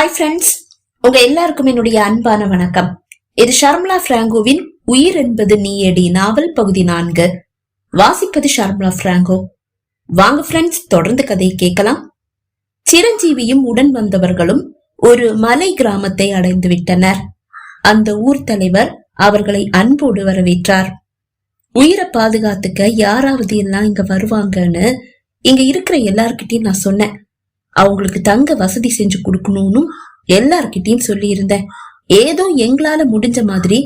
Hi friends உங்க எல்லாருக்கும் என்னுடைய அன்பான வணக்கம். இது ஷர்மிளா பிராங்கோவின் உயிர் என்பது நீயடி நாவல் பகுதி நான்கு. வாசிப்பது ஷர்மிளா பிராங்கோ. வாங்க ஃப்ரெண்ட்ஸ் தொடர்ந்து கதையை கேட்கலாம். சிரஞ்சீவியும் உடன் வந்தவர்களும் ஒரு மலை கிராமத்தை அடைந்து விட்டனர். அந்த ஊர் தலைவர் அவர்களை அன்போடு வரவேற்றார். உயிரை பாதுகாத்துக்க யாராவது எல்லாம் இங்க வருவாங்கன்னு இங்க இருக்கிற எல்லார்கிட்டயும் நான் சொன்னேன். அவங்களுக்கு தங்க வசதி செஞ்சு கொடுக்கணும்னு எல்லார்கிட்டயும் சொல்லி இருந்தேன் ஏதோ எங்களால முடிஞ்ச மாதிரி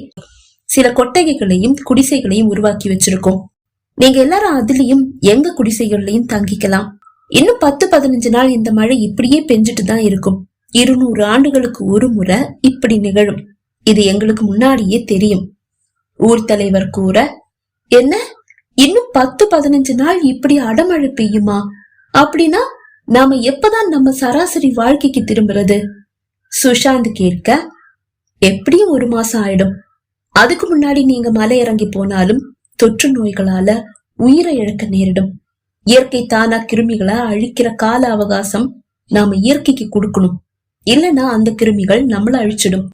சில கொட்டகைகளையும் குடிசைகளையும் உருவாக்கி வச்சிருக்கோம். நீங்க எல்லாரும் அதுலயும் எங்க குடிசைகள்லயும் தங்கிக்கலாம். இன்னும் பத்து பதினஞ்சு நாள் இந்த மழை இப்படியே பெஞ்சிட்டு தான் இருக்கும். இருநூறு ஆண்டுகளுக்கு ஒரு முறை இப்படி நிகழும். இது எங்களுக்கு முன்னாடியே தெரியும். ஊர் தலைவர் கூற என்ன? இன்னும் பத்து பதினஞ்சு நாள் இப்படி அடமழை பெய்யுமா? அப்படின்னா நாம எப்பதான் நம்ம சராசரி வாழ்க்கைக்கு திரும்புறது? சுஷாந்த் கேட்க எப்படியும் ஒரு மாசம் ஆயிடும். அதுக்கு முன்னாடி நீங்க மலை இறங்கி போனாலும் தொற்று நோய்களால உயிரை இழக்க நேரிடும். இயற்கை தானா கிருமிகளை அழிக்கிற கால அவகாசம் நாம இயற்கைக்கு கொடுக்கணும். இல்லனா அந்த கிருமிகள் நம்மள அழிச்சிடும்.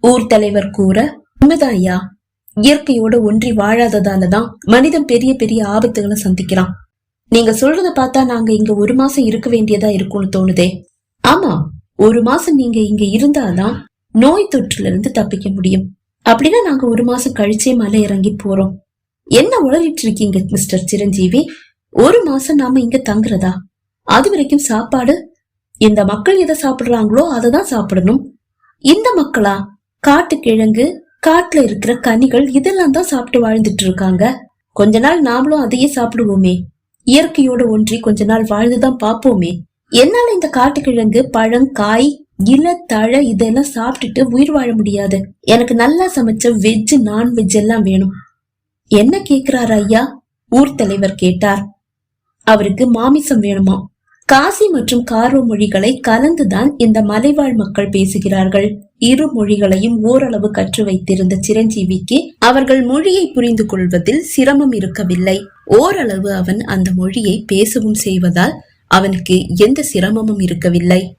ஊர் தலைவர் கூற உண்மைதான் ஐயா இயற்கையோட ஒன்றி வாழாததாலதான் மனிதன் பெரிய பெரிய ஆபத்துகளை சந்திக்கிறான். நீங்க சொல்றத பார்த்தா நாங்க இங்க ஒரு மாசம் இருக்க வேண்டியதா இருக்கும்னு தோணுதே. ஆமா ஒரு மாசம் நீங்க இங்க இருந்தாதான் நோய் தொற்றுல இருந்து தப்பிக்க முடியும். அப்படின்னா நாங்க ஒரு மாசம் கழிச்சே மலை இறங்கி போறோம். என்ன உளறிட்டு இருக்கீங்க மிஸ்டர் சிரஞ்சீவி? ஒரு மாசம் நாம இங்க தங்குறதா? அது வரைக்கும் சாப்பாடு? இந்த மக்கள் எதை சாப்பிடுறாங்களோ அதை தான் சாப்பிடணும். இந்த மக்களா? காட்டு கிழங்கு காட்டுல இருக்கிற கனிகள் இதெல்லாம் தான் சாப்பிட்டு வாழ்ந்துட்டு இருக்காங்க. கொஞ்ச நாள் நாமளும் அதையே சாப்பிடுவோமே. இயற்கையோட ஒன்றி கொஞ்ச நாள் வாழ்ந்துதான் பார்ப்போமே. என்னால இந்த காட்டுக்கிழங்கு பழம் காய் இல தழை இதெல்லாம் சாப்பிட்டுட்டு உயிர் வாழ முடியாது. எனக்கு நல்லா சமைச்ச வெஜ் நான்வெஜ் எல்லாம் வேணும். என்ன கேக்குறாரு ஐயா? ஊர் தலைவர் கேட்டார். அவருக்கு மாமிசம் வேணுமா? காசி மற்றும் காரோ மொழிகளை கலந்துதான் இந்த மலைவாழ் மக்கள் பேசுகிறார்கள். இரு மொழிகளையும் ஓரளவு கற்று வைத்திருந்த சிரஞ்சீவிக்கு அவர்கள் மொழியை புரிந்து கொள்வதில் சிரமம் இருக்கவில்லை. ஓரளவு அவன் அந்த மொழியை பேசவும் செய்வதால் அவனுக்கு எந்த சிரமமும் இருக்கவில்லை.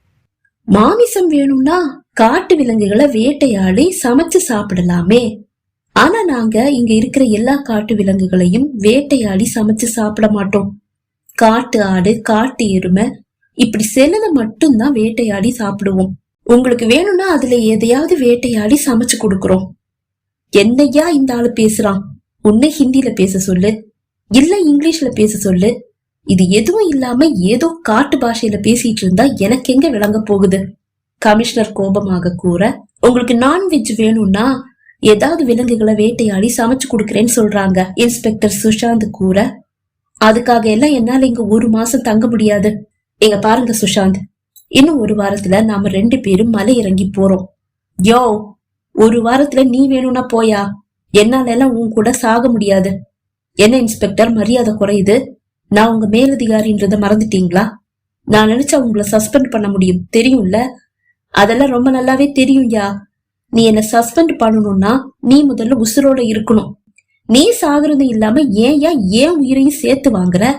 மாமிசம் வேணும்னா காட்டு விலங்குகளை வேட்டையாடி சமைச்சு சாப்பிடலாமே. ஆனா நாங்க இங்க இருக்கிற எல்லா காட்டு விலங்குகளையும் வேட்டையாடி சமைச்சு சாப்பிட மாட்டோம். காட்டு ஆடு காட்டு எருமை. இப்படி சிலதை மட்டும்தான் வேட்டையாடி சாப்பிடுவோம். உங்களுக்கு வேணும்னா அதுல எதையாவது வேட்டையாடி சமைச்சு கொடுக்குறோம். என்னையா இந்த ஆளு பேசுறான்? உன்னை ஹிந்தில பேச சொல்லு. இல்ல இங்கிலீஷ்ல பேச சொல்லு. இது எதுவும் இல்லாம ஏதோ காட்டு பாஷையில பேசிட்டு இருந்தா எனக்கு எங்க விளங்க போகுது? கமிஷனர் கோபமாக கூற உங்களுக்கு நான்வெஜ் வேணும்னா ஏதாவது விலங்குகளை வேட்டையாடி சமைச்சு கொடுக்கறேன்னு சொல்றாங்க. இன்ஸ்பெக்டர் சுஷாந்த் கூற அதுக்காக எல்லாம் என்னால இங்க ஒரு மாசம் தங்க முடியாது. இங்க பாருங்க சுஷாந்த். இன்னும் ஒரு வாரத்துல நாம ரெண்டு பேரும் மலை இறங்கி போறோம். யோ ஒரு வாரத்துல நீ வேணும்னா போயா? என்னால எல்லாம் உன் கூட சாக முடியாது. என்ன இன்ஸ்பெக்டர் மரியாதை குறையுது? நான் உங்க மேலதிகாரின்றத மறந்துட்டீங்களா? நான் நினைச்சா உங்களை சஸ்பெண்ட் பண்ண முடியும். தெரியும்ல? அதெல்லாம் ரொம்ப நல்லாவே தெரியும்யா நீ என்ன சஸ்பெண்ட் பண்ணணும்னா நீ முதல்ல உசுரோட இருக்கணும். நீ சாகுறது இல்லாம ஏன் ஏன் ஏன் உயிரையும் சேர்த்து வாங்குற?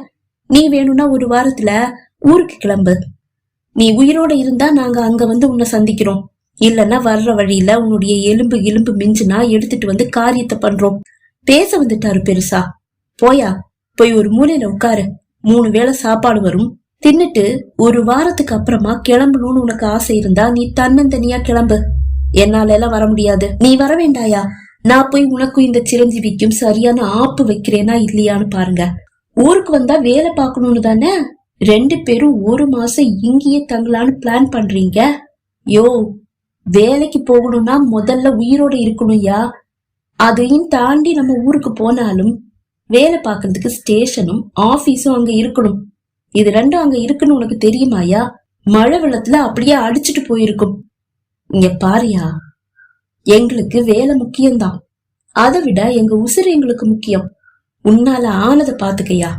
நீ வேணும்னா ஒரு வாரத்துல ஊருக்கு கிளம்பு. நீ உயிரோட இருந்தா நாங்க அங்க வந்து உன்னை சந்திக்கிறோம். இல்லன்னா வர்ற வழியில உன்னுடைய எலும்பு எலும்பு மிஞ்சுனா எடுத்துட்டு வந்து காரியத்தை பண்றோம். பேச வந்துட்டாரு பெருசா. போயா போய் ஒரு மூலையில உட்காரு. மூணு வேளை சாப்பாடு வரும். தின்னுட்டு ஒரு வாரத்துக்கு அப்புறமா கிளம்பணும்னு உனக்கு ஆசை இருந்தா நீ தன்னந்தனியா கிளம்பு. என்னால எல்லாம் வர முடியாது. நீ வர வேண்டாயா? நான் போய் உனக்கும் இந்த சிரஞ்சீவிக்கும் சரியான ஆப்பு வைக்கிறேனா இல்லையான்னு பாருங்க. ஊருக்கு வந்தா வேலை பார்க்கணும்னு தானே? ரெண்டு பேரும் ஒரு மாசம் இங்கேயே தங்கலான்னு பிளான் பண்றீங்க? யோ வேலைக்கு போகணும்னா முதல்ல உயிரோட இருக்கணும்யா அதையும் தாண்டி நம்ம ஊருக்கு போனாலும் வேலை பார்க்கறதுக்கு ஸ்டேஷனும் ஆபீஸும் அங்க இருக்கணும். இது ரெண்டும் அங்க இருக்குன்னு உனக்கு தெரியுமாயா மழை வெள்ளத்துல அப்படியே அடிச்சிட்டு போயிருக்கும். இங்க பாருயா. எங்களுக்கு வேலை முக்கியம்தான். அதை விட எங்க உசுறு எங்களுக்கு முக்கியம். உன்னால ஆனதை பாத்துக்கையா?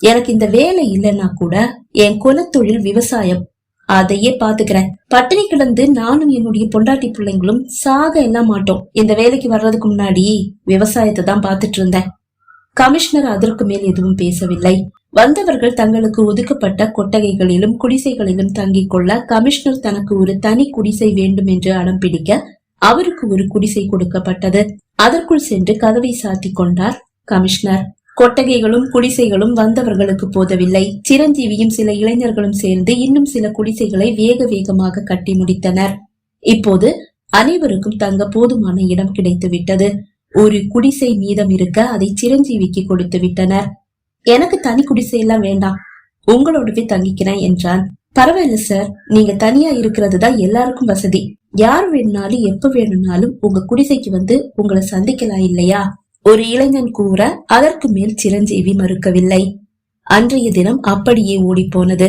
எனக்கு இந்த வேலை இல்லைன்னா கூட என் குலத்தொழில் விவசாயம். அதையே பாத்துக்கிறேன். பட்டினி கிடந்து நானும் என்னுடைய பொண்டாட்டி பிள்ளைங்களும் சாக எல்லாம் மாட்டோம். இந்த வேலைக்கு வர்றதுக்கு முன்னாடி விவசாயத்தை தான் பாத்துட்டு இருந்தேன். கமிஷனர் அதற்கு மேல் எதுவும் பேசவில்லை. வந்தவர்கள் தங்களுக்கு ஒதுக்கப்பட்ட கொட்டகைகளிலும் குடிசைகளிலும் தங்கிக் கொள்ள கமிஷனர் தனக்கு ஒரு தனி குடிசை வேண்டும் என்று அடம் பிடிக்க அவருக்கு ஒரு குடிசை கொடுக்கப்பட்டது. அதற்குள் சென்று கதவை சாத்திக் கொண்டார் கமிஷனர். கொட்டகைகளும் குடிசைகளும் வந்தவர்களுக்கு போதவில்லை. சிரஞ்சீவியும் சில இளைஞர்களும் சேர்ந்து இன்னும் சில குடிசைகளை வேக வேகமாக கட்டி முடித்தனர். இப்போது அனைவருக்கும் தங்க போதுமான இடம் கிடைத்து விட்டது ஒரு குடிசை மீதம் இருக்க அதை சிரஞ்சீவிக்கு கொடுத்து விட்டனர். எனக்கு தனி குடிசை எல்லாம் வேண்டாம். உங்களோடவே தங்கிக்கிறேன் என்றான். பரவாயில்ல சார் நீங்க தனியா இருக்கிறது தான் எல்லாருக்கும் வசதி. யார் வேணும்னாலும் எப்ப வேணும்னாலும் உங்க குடிசைக்கு வந்து உங்களை சந்திக்கலாம் இல்லையா? ஒரு இளைஞன் கூற அதற்கு மேல் சிரஞ்சீவி மறுக்கவில்லை. அன்றைய தினம் அப்படியே ஓடி போனது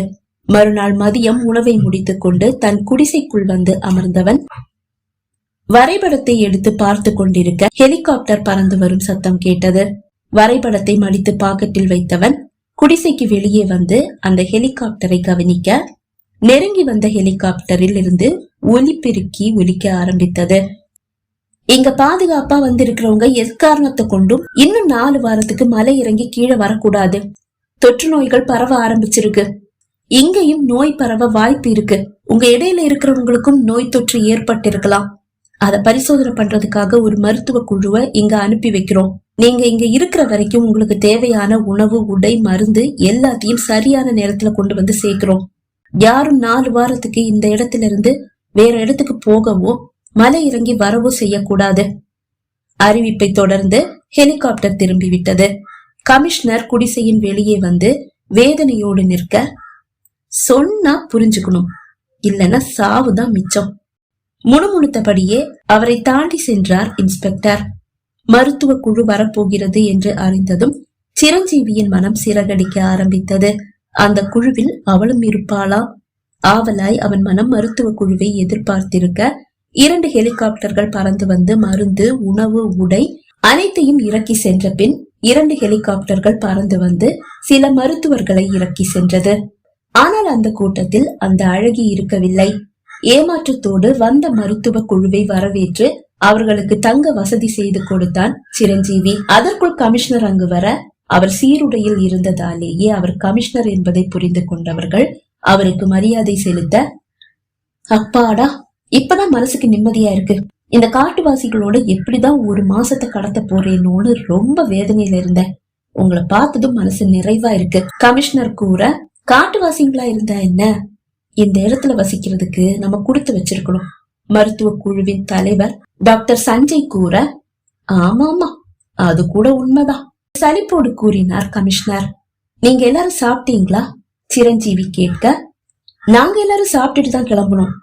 மறுநாள் மதியம் உணவை முடித்துக் கொண்டு தன் குடிசைக்குள் வந்து அமர்ந்தவன் வரைபடத்தை எடுத்து பார்த்து கொண்டிருக்க ஹெலிகாப்டர் பறந்து வரும் சத்தம் கேட்டது. வரைபடத்தை மடித்து பாக்கெட்டில் வைத்தவன் குடிசைக்கு வெளியே வந்து அந்த ஹெலிகாப்டரை கவனிக்க நெருங்கி வந்த ஹெலிகாப்டரில் இருந்து ஒலி பெருக்கி ஒலிக்க ஆரம்பித்தது. இங்க பாதுகாப்பா வந்திருக்கிறவங்க எக்காரணத்தை கொண்டும் இன்னும் நாலு வாரத்துக்கு மலை இறங்கி கீழே வரக்கூடாது. தொற்று நோய்கள் பரவ ஆரம்பிச்சிருக்கு. இங்கேயும் நோய் பரவ வாய்ப்பு இருக்கு. உங்க இடையில இருக்கிறவங்களுக்கும் நோய் தொற்று ஏற்பட்டிருக்கலாம். அதை பரிசோதனை பண்றதுக்காக ஒரு மருத்துவ குழுவை இங்க அனுப்பி வைக்கிறோம். நீங்க இங்க இருக்கிற வரைக்கும் உங்களுக்கு தேவையான உணவு உடை மருந்து எல்லாத்தையும் சரியான நேரத்துல கொண்டு வந்து சேர்க்கிறோம். யாரும் நாலு வாரத்துக்கு இந்த இடத்துல இருந்து வேற இடத்துக்கு போகவோ மலை இறங்கி வரவோ செய்யக்கூடாது. அறிவிப்பை தொடர்ந்து ஹெலிகாப்டர் திரும்பி விட்டது கமிஷனர் குடிசையின் வெளியே வந்து வேதனையோடு நிற்க சொன்னா புரிஞ்சுக்கணும். இல்லைன்னா சாவுதான் மிச்சம். முணுமுணுத்தபடியே அவரை தாண்டி சென்றார் இன்ஸ்பெக்டர். மருத்துவ குழு வரப்போகிறது என்று அறிந்ததும் சிரஞ்சீவியின் மனம் சிறகடிக்க ஆரம்பித்தது. அந்த குழுவில் அவளும் இருப்பாளா? ஆவலாய் அவன் மனம் மருத்துவ குழுவை எதிர்பார்த்திருக்க இரண்டு ஹெலிகாப்டர்கள் பறந்து வந்து மருந்து உணவு உடை அனைத்தையும் இறக்கி சென்ற பின் இரண்டு ஹெலிகாப்டர்கள் பறந்து வந்து சில மருத்துவர்களை இறக்கி சென்றது. ஆனால் அந்த கூட்டத்தில் அந்த அழகி இருக்கவில்லை. ஏமாற்றத்தோடு வந்த மருத்துவ குழுவை வரவேற்று அவர்களுக்கு தங்க வசதி செய்து கொடுத்தான் சிரஞ்சீவி. அதற்குள் கமிஷனர் அங்கு வர அவர் சீருடையில் இருந்ததாலேயே அவர் கமிஷனர் என்பதை புரிந்து கொண்டவர்கள் அவருக்கு மரியாதை செலுத்த அப்பாடா இப்பதான் மனசுக்கு நிம்மதியா இருக்கு. இந்த காட்டுவாசிகளோட எப்படிதான் ஒரு மாசத்தை கடத்த போறேனோன்னு ரொம்ப வேதனையில இருந்தேன். உங்களை பார்த்ததும் மனசு நிறைவா இருக்கு. கமிஷனர் கூற காட்டுவாசிங்களா இருந்தா என்ன? இந்த இடத்துல வசிக்கிறதுக்கு நம்ம கொடுத்து வச்சிருக்கணும். மருத்துவ குழுவின் தலைவர் டாக்டர் சஞ்சய் கூற ஆமாமா அது கூட உண்மைதான். சலிப்போடு கூறினார் கமிஷனர். நீங்க எல்லாரும் சாப்பிட்டீங்களா? சிரஞ்சீவி கேட்க. நாங்க எல்லாரும் சாப்பிட்டுட்டு தான் கிளம்பணும்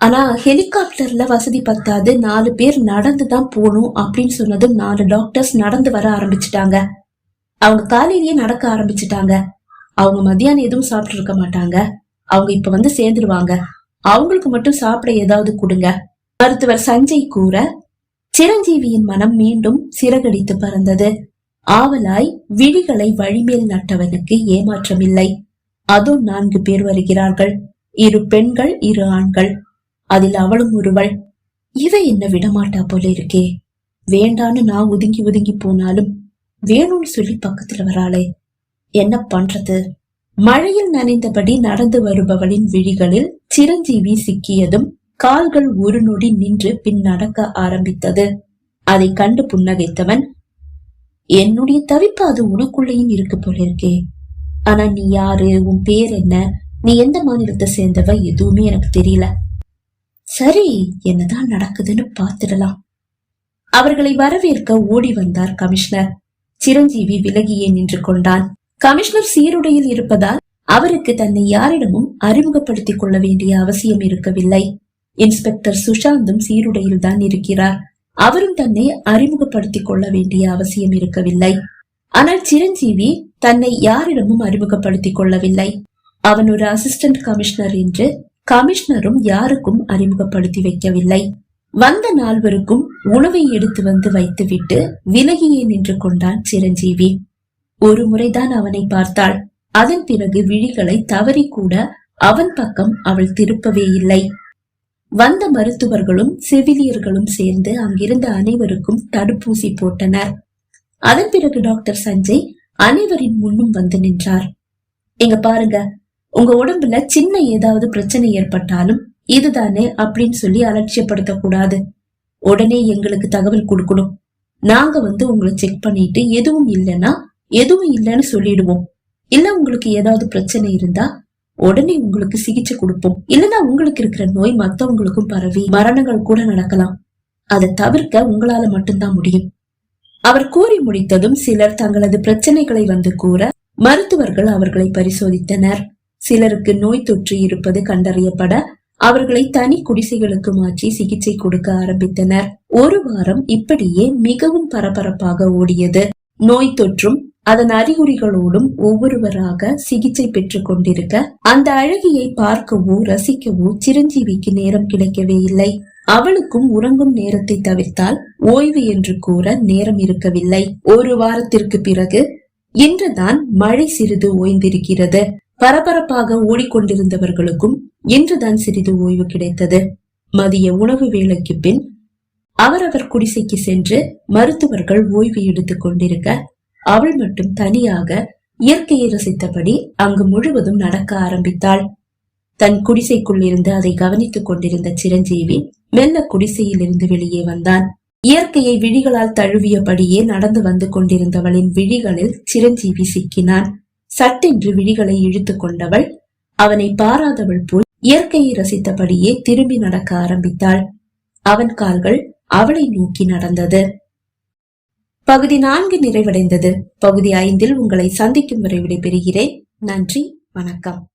ஆனா ஹெலிகாப்டர்ல வசதி பத்தாது. நாலு பேர் நடந்து தான் போகணும் அப்படின்னு சொன்னதும் நாலு டாக்டர்ஸ் நடந்து வர ஆரம்பிச்சிட்டாங்க. அவங்க காலையிலேயே நடக்க ஆரம்பிச்சிட்டாங்க. அவங்க மத்தியானம் எதுவும் சாப்பிட்டு இருக்க மாட்டாங்க. அவங்க இப்ப வந்து சேர்ந்துருவாங்க. அவங்களுக்கு மட்டும் சாப்பிட ஏதாவது கொடுங்க. மருத்துவர் சஞ்சய் கூற. சிரஞ்சீவியின் மனம் மீண்டும் சிறகடித்து பறந்தது. ஆவலாய் விழிகளை வழிமேல் நட்டவனுக்கு ஏமாற்றமில்லை. அதுவும் நான்கு பேர் வருகிறார்கள். இரு பெண்கள் இரு ஆண்கள். அதில் அவளும் ஒருவள். இவ என்ன விடமாட்டா போல இருக்கே. வேண்டான்னு நான் ஒதுங்கி ஒதுங்கி போனாலும் வேணும்னு சொல்லி பக்கத்துல வராளே. என்ன பண்றது? மழையில் நனைந்தபடி நடந்து வருபவளின் விழிகளில் சிரஞ்சீவி சிக்கியதும் கால்கள் ஒரு நொடி நின்று பின் நடக்க ஆரம்பித்தது. அதை கண்டு புன்னகைத்தவன் என்னுடைய தவிப்பு அது உனக்குள்ளேயும் இருக்கு போல இருக்கே. ஆனா நீ யாரு? உன் பேர் என்ன? நீ எந்த மாநிலத்தை சேர்ந்தவ? எதுவுமே எனக்கு தெரியல. சரி என்னதான் நடக்குதுன்னு பாத்துடலாம் அவர்களை வரவேற்க ஓடி வந்தார் கமிஷனர். சிரஞ்சீவி விலகியே நின்று கொண்டான். கமிஷனர் சீருடையில் இருப்பதால் அவருக்கு தன்னை யாரிடமும் அறிமுகப்படுத்திக் கொள்ள வேண்டிய அவசியம் இருக்கவில்லை. இன்ஸ்பெக்டர் சுஷாந்தும் சீருடையில் தான் இருக்கிறார். அவரும் தன்னை அறிமுகப்படுத்திக் கொள்ள வேண்டிய அவசியம் இருக்கவில்லை. ஆனால் சிரஞ்சீவி தன்னை யாரிடமும் அறிமுகப்படுத்திக் கொள்ளவில்லை. அவன் ஒரு அசிஸ்டன்ட் கமிஷனர் என்று கமிஷனரும் யாருக்கும் அறிமுகப்படுத்தி வைக்கவில்லை. வந்த நால்வருக்கும் உணவை எடுத்து வந்து வைத்துவிட்டு விலகியே நின்று கொண்டான் சிரஞ்சீவி. ஒரு முறைதான் அவனை பார்த்தாள். அதன் பிறகு விழிகளை தவறி கூட அவன் பக்கம் அவள் திருப்பவே இல்லை. வந்த மருத்துவர்களும் செவிலியர்களும் சேர்ந்து அங்கிருந்த அனைவருக்கும் தடுப்பூசி போட்டனர். அதன் பிறகு டாக்டர் சஞ்சய் அனைவரின் முன்னும் வந்து நின்றார். எங்க பாருங்க உங்க உடம்புல சின்ன ஏதாவது பிரச்சனை ஏற்பட்டாலும் இதுதானே அப்படின்னு சொல்லி அலட்சியப்படுத்த கூடாது உடனே எங்களுக்கு தகவல் கொடுக்கணும். நாங்க வந்து உங்களை செக் பண்ணிட்டு எதுவும் இல்லைன்னா எதுவும் இல்லைன்னு சொல்லிடுவோம். இல்ல உங்களுக்கு ஏதாவது பிரச்சனை இருந்தா உடனே உங்களுக்கு சிகிச்சை கொடுப்போம். இல்லைன்னா உங்களுக்கு இருக்கிற நோய் மத்தவங்களுக்கும் பரவி மரணங்கள் கூட நடக்கலாம். அதை தவிர்க்க உங்களால மட்டும்தான் முடியும். அவர் கூறி முடித்ததும் சிலர் தங்களது பிரச்சனைகளை வந்து கூற மருத்துவர்கள் அவர்களை பரிசோதித்தனர். சிலருக்கு நோய் தொற்று இருப்பது கண்டறியப்பட அவர்களை தனி குடிசைகளுக்கு மாற்றி சிகிச்சை கொடுக்க ஆரம்பித்தனர். ஒரு வாரம் இப்படியே மிகவும் பரபரப்பாக ஓடியது. நோய் தொற்றும் அதன் அறிகுறிகளோடும் ஒவ்வொருவராக சிகிச்சை பெற்றுக் கொண்டிருக்க அந்த அழகியை பார்க்கவோ ரசிக்கவோ சிரஞ்சீவிக்கு நேரம் கிடைக்கவே இல்லை. அவளுக்கும் உறங்கும் நேரத்தை தவிர்த்தால் ஓய்வு என்று கூற நேரம் இருக்கவில்லை. ஒரு வாரத்திற்கு பிறகு இன்றுதான் மழை சிறிது ஓய்ந்திருக்கிறது. பரபரப்பாக ஓடிக்கொண்டிருந்தவர்களுக்கும் இன்றுதான் சிறிது ஓய்வு கிடைத்தது. மதிய உணவு வேளைக்கு பின் அவரவர் குடிசைக்கு சென்று மருத்துவர்கள் ஓய்வு எடுத்துக் கொண்டிருக்க அவள் மட்டும் தனியாக இயற்கையை ரசித்தபடி அங்கு முழுவதும் நடக்க ஆரம்பித்தாள். தன் குடிசைக்குள் இருந்து அதை கவனித்துக் கொண்டிருந்த சிரஞ்சீவி மெல்ல குடிசையில் இருந்து வெளியே வந்தான். இயற்கையை விழிகளால் தழுவியபடியே நடந்து வந்து கொண்டிருந்தவளின் விழிகளில் சிரஞ்சீவி சிக்கினான். சட்டென்று விழிகளை இழுத்து கொண்டவள் அவனை பாராதவள் போல் இயற்கையை ரசித்தபடியே திரும்பி நடக்க ஆரம்பித்தாள். அவன் கால்கள் அவளை நோக்கி நடந்தது. பகுதி நான்கு நிறைவடைந்தது. பகுதி ஐந்தில் உங்களை சந்திக்கும் வரை விடைபெறுகிறேன். நன்றி வணக்கம்.